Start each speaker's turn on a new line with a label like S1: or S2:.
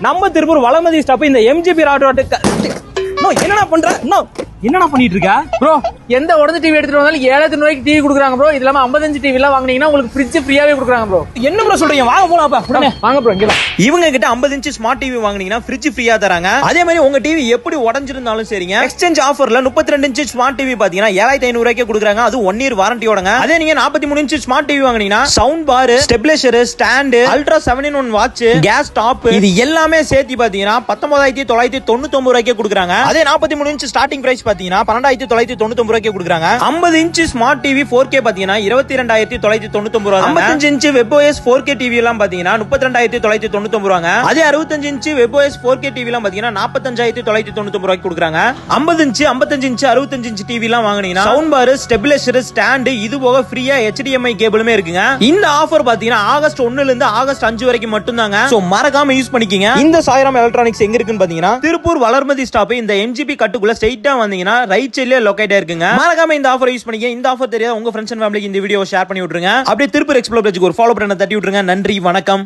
S1: நம்ம திருப்பூர் வளமதி ஸ்டாப் இந்த எம்ஜிபி ராட்டோட்டு என்னடா பண்ற? என்னடா பண்ணிட்டு இருக்க?
S2: ப்ரோ எந்த உடஞ்ச டிவி எடுத்துட்டு வந்தாலும் ஏழாயிரத்தி ரூபாய்க்கு டிவி கொடுக்குறாங்க ப்ரோ இது இல்லாம 55 டிவி எல்லாம் வாங்குனீங்கன்னா உங்களுக்கு ஃப்ரிட்ஜ் ஃப்ரீயாவே கொடுக்குறாங்க ப்ரோ
S1: என்ன ப்ரோ சொல்றீங்க? வாங்க போலாம்
S2: வாங்க ப்ரோ இங்க வா.
S3: இவங்க கிட்ட 50 இன்ச் ஸ்மார்ட் டிவி வாங்குனீங்கன்னா ஃப்ரிட்ஜ் ஃப்ரீயா தராங்க. அதே மாதிரி உங்க டிவி எப்படி உடஞ்சிருந்தாலும் சரிங்க. எக்ஸ்சேஞ்ச் ஆஃபர்ல 32 இன்ச் ஸ்மார்ட் டிவி பாத்தீங்கன்னா ஏழாயிரத்தி ஐநூறு ரூபாய்க்கு கொடுக்குறாங்க. அது ஒன் இயர் வாரண்டியோடங்க அதே நீங்க 43 மூணு இன்ச் ஸ்மார்ட் டிவி வாங்குனீங்கன்னா sound bar stabiliser stand ultra seven in one watch case top இது எல்லாமே சேர்த்து பாத்தீங்கன்னா பத்தொன்பதாயிரத்தி தொள்ளாயிரத்தி தொண்ணூத்தி ரூபாய்க்கு கொடுக்குறாங்க. அதே 43 மூணு இன்ச் ஸ்டார்டிங் பிரைஸ் பாத்தீங்கன்னா பன்னெண்டாயிரத்தி தொள்ளாயிரத்தி தொண்ணூத்தி ரூபாய்க்கு கொடுக்குறாங்க. 50 inch smart TV four K பாத்தீங்கன்னா இருபத்தி ரெண்டாயிரத்தி தொள்ளாயிரத்தி தொண்ணூத்தி ரூபாய் 55 inch webOS four K TV எல்லாம் பாத்தீங்கன்னா முப்பத்தி ரெண்டாயிரத்தி தொள்ளாயிரத்தி தொண்ணூத்தி ரூபாங்க அதே அறுபத்தஞ்சு inch webOS four K TV எல்லாம் பாத்தீங்கன்னா நாற்பத்தஞ்சாயிரத்தி தொள்ளாயிரத்தி தொண்ணூத்தி ரூபாய்க்கு கொடுக்குறாங்க. 50 இன்ச் 55 இன்ச் அறுபத்தஞ்சு இன்ச் டிவி எல்லாம் வாங்குனீங்கன்னா சவுண்ட் பார் ஸ்டெபிலைசர் ஸ்டாண்டு இது போக ஃப்ரீயா HDMI கேபிளுமே இருக்குங்க. இந்த ஆஃபர் பாத்தீங்கன்னா ஆகஸ்ட் ஒண்ணுல இருந்து ஆகஸ்ட் அஞ்சு வரைக்கும் மட்டும்தாங்க. சோ மறக்காம யூஸ் பண்ணிக்கங்க. இந்த சாய்ராம் எலக்ட்ரானிக்ஸ் எங்க இருக்குன்னு பாத்தீங்கன்னா திருப்பூர் வளர்மதி ஸ்டாப் இந்த என்ஜிபி கட்டுக்குள்ள ஸ்ட்ரைட்டா வந்தீங்கன்னா ரைட் சைட்லயே லொகேட் இருக்குங்க. மறக்காம இந்த ஆஃபர் யூஸ் பண்ணிக்க. இந்த ஆஃபர் தெரியாத உங்க ஃப்ரெண்ட்ஸ் அண்ட் ஃபேமிலிக்கு இந்த வீடியோ ஷேர் பண்ணி விட்டுருங்க. அப்படியே திருப்பூர் எக்ஸ்ப்ளோர் பேஜுக்கு ஒரு ஃபாலோ பண்ண தட்டி விட்டுருங்க. நன்றி வணக்கம்.